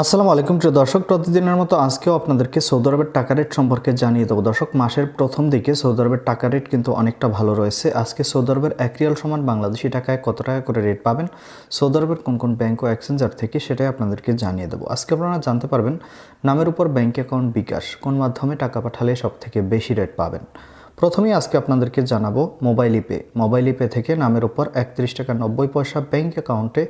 আসসালামু আলাইকুম প্রিয় দর্শক, প্রতিদিনের মতো আজকেও আপনাদেরকে সৌদি আরবের টাকা রেট সম্পর্কে জানিয়ে দেবো। দর্শক, মাসের প্রথম দিকে সৌদি আরবের টাকা রেট কিন্তু অনেকটা ভালো রয়েছে। আজকে সৌদি আরবের এক রিয়াল সমান বাংলাদেশি টাকায় কত টাকা করে রেট পাবেন, সৌদি আরবের কোন কোন ব্যাংক ও এক্সচেঞ্জার থেকে সেটাই আপনাদেরকে জানিয়ে দেবো। আজকে আপনারা জানতে পারবেন, নামের উপর ব্যাংক অ্যাকাউন্ট বিকাশ কোন মাধ্যমে টাকা পাঠালে সব থেকে বেশি রেট পাবেন। প্রথমেই আজকে আপনাদেরকে জানাব মোবাইল ইপে। মোবাইল ইপে থেকে নামের উপর একত্রিশ টাকা নব্বই পয়সা ব্যাঙ্ক অ্যাকাউন্টে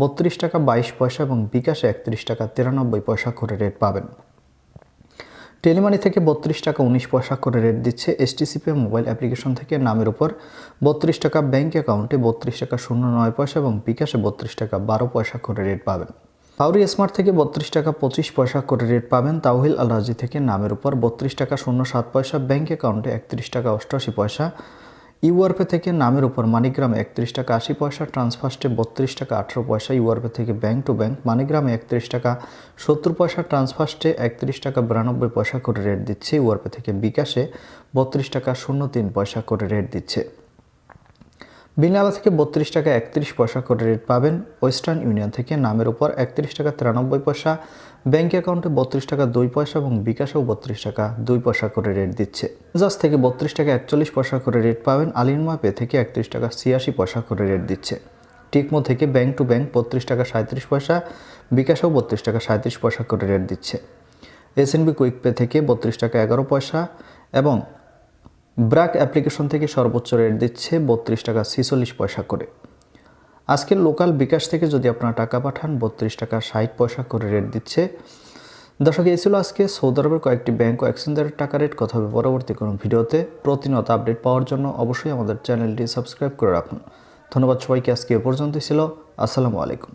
বত্রিশ টাকা বাইশ পয়সা এবং বিকাশে একত্রিশ টাকা তিরানব্বই পয়সা করে রেট পাবেন। টেলিমানি থেকে বত্রিশ টাকা উনিশ পয়সা করে রেট দিচ্ছে এসটিসিপি মোবাইল অ্যাপ্লিকেশন থেকে নামের উপর। বত্রিশ টাকা ব্যাঙ্ক অ্যাকাউন্টে বত্রিশ টাকা শূন্য নয় পয়সা এবং বিকাশে বত্রিশ টাকা বারো পয়সা করে রেট পাবেন। পাউরি স্মার্ট থেকে বত্রিশ টাকা পঁচিশ পয়সা করে রেট পাবেন তাওহিল আল রাজি থেকে নামের উপর। বত্রিশ টাকা শূন্য সাত পয়সা ব্যাঙ্ক অ্যাকাউন্টে একত্রিশ টাকা অষ্টআশি পয়সা। ইউআরপে থেকে নামের উপর মানিগ্রামে একত্রিশ টাকা আশি পয়সা। ট্রান্সফার্স্টে বত্রিশ টাকা আঠেরো পয়সা। ইউআরপে থেকে ব্যাঙ্ক টু ব্যাংক মানিগ্রামে একত্রিশ টাকা সত্তর পয়সা। ট্রান্সফার্স্টে একত্রিশ টাকা বিরানব্বই পয়সা করে রেট দিচ্ছে। ইউআরপে থেকে বিকাশে বত্রিশ টাকা শূন্য তিন পয়সা করে রেট দিচ্ছে। বিনালা থেকে বত্রিশ টাকা একত্রিশ পয়সা করে রেট পাবেন। ওয়েস্টার্ন ইউনিয়ন থেকে নামের উপর একত্রিশ টাকা তিরানব্বই পয়সা ব্যাঙ্ক অ্যাকাউন্টে বত্রিশ টাকা দুই পয়সা এবং বিকাশেও বত্রিশ টাকা দুই পয়সা করে রেট দিচ্ছে। জাস থেকে বত্রিশ টাকা একচল্লিশ পয়সা করে রেট পাবেন। আলিনমা পে থেকে একত্রিশ টাকা ছিয়াশি পয়সা করে রেট দিচ্ছে। টিকমো থেকে ব্যাংক টু ব্যাংক বত্রিশ টাকা সাঁত্রিশ পয়সা, বিকাশেও বত্রিশ টাকা সাঁত্রিশ পয়সা করে রেট দিচ্ছে। এসএনবি কুইক পে থেকে বত্রিশ টাকা এগারো পয়সা এবং ব্র্যাক অ্যাপ্লিকেশন থেকে সর্বোচ্চ রেট দিচ্ছে বত্রিশ টাকা ছিচল্লিশ পয়সা করে। আজকের লোকাল বিকাশ থেকে যদি আপনারা টাকা পাঠান, বত্রিশ টাকা ষাট পয়সা করে রেট দিচ্ছে। দর্শক, এই ছিল আজকে সৌদি আরবের কয়েকটি ব্যাংক ও এক্সচেঞ্জারের টাকা রেট। কথা হবে পরবর্তী কোনো ভিডিওতে। প্রতিনিয়ত আপডেট পাওয়ার জন্য অবশ্যই আমাদের চ্যানেলটি সাবস্ক্রাইব করে রাখুন। ধন্যবাদ সবাইকে, আজকে এ পর্যন্তই ছিল। আসসালামু আলাইকুম।